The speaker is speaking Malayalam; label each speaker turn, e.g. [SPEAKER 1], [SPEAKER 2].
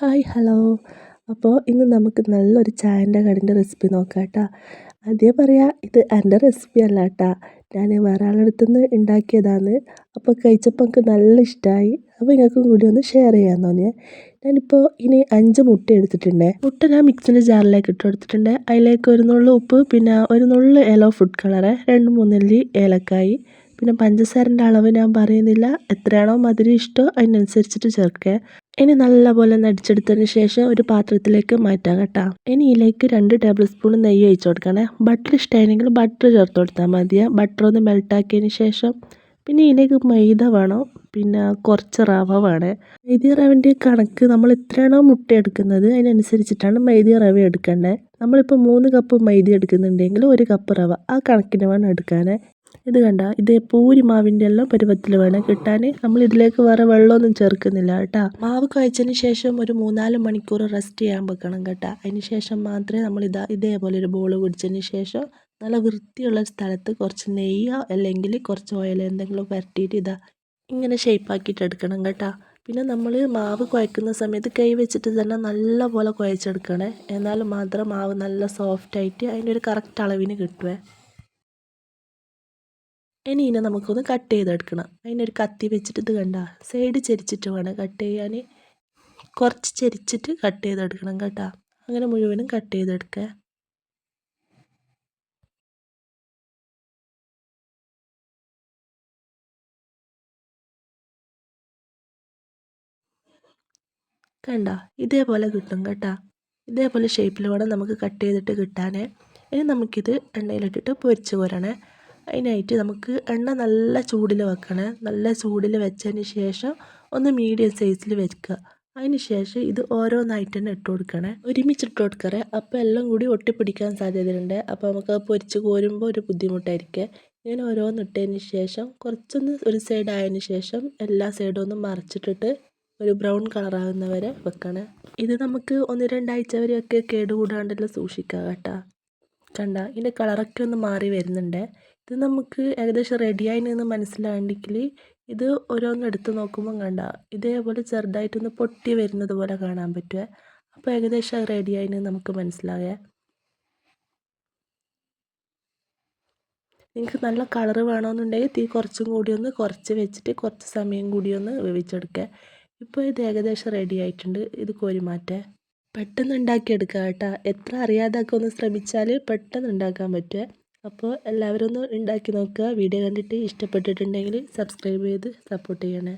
[SPEAKER 1] Hi hello. അപ്പോൾ ഇന്ന് നമുക്ക് നല്ലൊരു ചായന്റെ കടിന്റെ റെസിപ്പി നോക്കാം കേട്ടോ. ആദ്യം പറയാം ഇത് എന്റെ റെസിപ്പി അല്ല കേട്ടോ. ഞാൻ വേറെ ആളടുത്തു നിന്ന് ഉണ്ടാക്കിയതാണ്. അപ്പോൾ കഴിച്ചപ്പോൾ എനിക്ക് നല്ല ഇഷ്ടമായി അപ്പോൾ നിങ്ങൾക്കും കൂടി ഒന്ന് ഷെയർ ചെയ്യാൻ തോന്നിയേ. ഞാനിപ്പോൾ ഇനി അഞ്ച് മുട്ട എടുത്തിട്ടുണ്ട്. മുട്ട ഞാൻ മിക്സിന്റെ ജാറിലേക്ക് ഇട്ട് കൊടുത്തിട്ടുണ്ട്. അതിലേക്ക് ഒരു നുള്ളു ഉപ്പ് പിന്നെ ഒരു നുള്ളു ഏലോ ഫുഡ് കളറ് രണ്ട് മൂന്നല്ലി ഏലക്കായി. പിന്നെ പഞ്ചസാരന്റെ അളവ് ഞാൻ പറയുന്നില്ല. എത്രയാണോ മധുരം ഇഷ്ടമോ അതിനനുസരിച്ചിട്ട് ചേർക്കുക ഇനി നല്ലപോലെ നടിച്ചെടുത്തതിന് ശേഷം ഒരു പാത്രത്തിലേക്ക് മാറ്റാം കേട്ടോ. ഇനി ഇതിലേക്ക് രണ്ട് ടേബിൾ സ്പൂൺ നെയ്യ് ഒഴിച്ചു കൊടുക്കണേ. ബട്ടർ ഇഷ്ടമായിരുന്നെങ്കിൽ ബട്ടർ ചേർത്ത് കൊടുത്താൽ മതിയെ. ബട്ടർ ഒന്ന് മെൽട്ടാക്കിയതിന് ശേഷം പിന്നെ ഇതിലേക്ക് മൈദ വേണം. പിന്നെ കുറച്ച് റവ വേണേ. മൈദ റവന്റെ കണക്ക് നമ്മൾ എത്രയാണോ മുട്ട എടുക്കുന്നത് അതിനനുസരിച്ചിട്ടാണ് മൈദ റവ എടുക്കേണ്ടത് നമ്മളിപ്പോൾ മൂന്ന് കപ്പ് മൈദ എടുക്കുന്നുണ്ടെങ്കിൽ ഒരു കപ്പ് റവ. ആ കണക്കിന് വേണം എടുക്കാൻ ഇത് കണ്ട ഇത് പൂരി മാവിന്റെ എല്ലാം പരുവത്തിൽ വേണം കിട്ടാൻ നമ്മൾ ഇതിലേക്ക് വേറെ വെള്ളമൊന്നും ചേർക്കുന്നില്ല കേട്ടോ. മാവ് കഴിച്ചതിന് ശേഷം ഒരു മൂന്നാൽ മണിക്കൂർ റെസ്റ്റ് ചെയ്യാൻ വെക്കണം കേട്ടോ. അതിന് ശേഷം മാത്രമേ നമ്മൾ ഇതാ ഇതേപോലെ ഒരു ബോൾ പിടിച്ചതിന് ശേഷം നല്ല വൃത്തിയുള്ള സ്ഥലത്ത് കുറച്ച് നെയ്യോ അല്ലെങ്കിൽ കുറച്ച് ഓയിൽ എന്തെങ്കിലും പരട്ടിയിട്ട് ഇതാ ഇങ്ങനെ ഷേപ്പാക്കിയിട്ട് എടുക്കണം കേട്ടോ. പിന്നെ നമ്മൾ മാവ് കുഴക്കുന്ന സമയത്ത് കൈ വെച്ചിട്ട് തന്നെ നല്ല പോലെ കുഴച്ചെടുക്കണേ. എന്നാൽ മാത്രം മാവ് നല്ല സോഫ്റ്റായിട്ട് അതിന്റെ ഒരു കറക്റ്റ് അളവിന് കിട്ടുവേ. ഇനി ഇതിനെ നമുക്കൊന്ന് കട്ട് ചെയ്തെടുക്കണം. അതിനൊരു കത്തി വെച്ചിട്ട് ഇത് കണ്ട സൈഡ് ചരിച്ചിട്ട് വേണം കട്ട് ചെയ്യാൻ. കുറച്ച് ചരിച്ചിട്ട് കട്ട് ചെയ്തെടുക്കണം കേട്ടോ. അങ്ങനെ മുഴുവനും കട്ട് ചെയ്തെടുക്കുക. കണ്ട ഇതേപോലെ കിട്ടും കേട്ടോ. ഇതേപോലെ ഷേപ്പിൽ വേണം നമുക്ക് കട്ട് ചെയ്തിട്ട് കിട്ടാനേ ഇനി നമുക്കിത് എണ്ണയിലിട്ടിട്ട് പൊരിച്ച് കോരണേ. അതിനായിട്ട് നമുക്ക് എണ്ണ നല്ല ചൂടിൽ വെക്കണേ. നല്ല ചൂടിൽ വെച്ചതിന് ശേഷം ഒന്ന് മീഡിയം സൈസിൽ വെക്കുക. അതിന് ശേഷം ഇത് ഓരോന്നായിട്ട് തന്നെ ഇട്ട് കൊടുക്കണേ. ഒരുമിച്ച് ഇട്ട് കൊടുക്കറേ. അപ്പോൾ എല്ലാം കൂടി ഒട്ടിപ്പിടിക്കാൻ സാധ്യതയുണ്ട്. അപ്പോൾ നമുക്ക് പൊരിച്ച് കോരുമ്പോൾ ഒരു ബുദ്ധിമുട്ടായിരിക്കും. ഇങ്ങനെ ഓരോന്ന് ഇട്ടതിന് ശേഷം കുറച്ചൊന്ന് ഒരു സൈഡ് ആയതിന് ശേഷം എല്ലാ സൈഡും ഒന്ന് മറിച്ചിട്ടിട്ട് ഒരു ബ്രൗൺ കളറാകുന്ന വരെ വെക്കണേ. ഇത് നമുക്ക് ഒന്ന് രണ്ടാഴ്ച വരെയൊക്കെ കേടുകൂടാണ്ടെല്ലാം സൂക്ഷിക്കാം കേട്ടോ. കണ്ട ഇതിന്റെ കളറൊക്കെ ഒന്ന് മാറി വരുന്നുണ്ട്. ഇത് നമുക്ക് ഏകദേശം റെഡിയായി എന്ന് മനസ്സിലാകണമെങ്കിൽ ഇത് ഓരോന്ന് എടുത്ത് നോക്കുമ്പോൾ കണ്ട ഇതേപോലെ ചെറുതായിട്ടൊന്ന് പൊട്ടി വരുന്നത് പോലെ കാണാൻ പറ്റുക അപ്പോൾ ഏകദേശം റെഡിയായി എന്ന് നമുക്ക് മനസ്സിലാകുക നിങ്ങൾക്ക് നല്ല കളറ് വേണമെന്നുണ്ടെങ്കിൽ തീ കുറച്ചും കൂടി ഒന്ന് കുറച്ച് വെച്ചിട്ട് കുറച്ച് സമയം കൂടി ഒന്ന് വേവിച്ചെടുക്കുക ഇപ്പോൾ ഇത് ഏകദേശം റെഡി ആയിട്ടുണ്ട്. ഇത് കോരി മാറ്റുക പെട്ടെന്ന് ഉണ്ടാക്കിയെടുക്കുക കേട്ടോ. എത്ര അറിയാതൊക്കെ ഒന്ന് ശ്രമിച്ചാൽ പെട്ടെന്ന് ഉണ്ടാക്കാൻ പറ്റുമേ അപ്പോൾ എല്ലാവരും ഒന്ന് ഉണ്ടാക്കി നോക്കുക. വീഡിയോ കണ്ടിട്ട് ഇഷ്ടപ്പെട്ടിട്ടുണ്ടെങ്കിൽ സബ്സ്ക്രൈബ് ചെയ്ത് സപ്പോർട്ട് ചെയ്യണേ.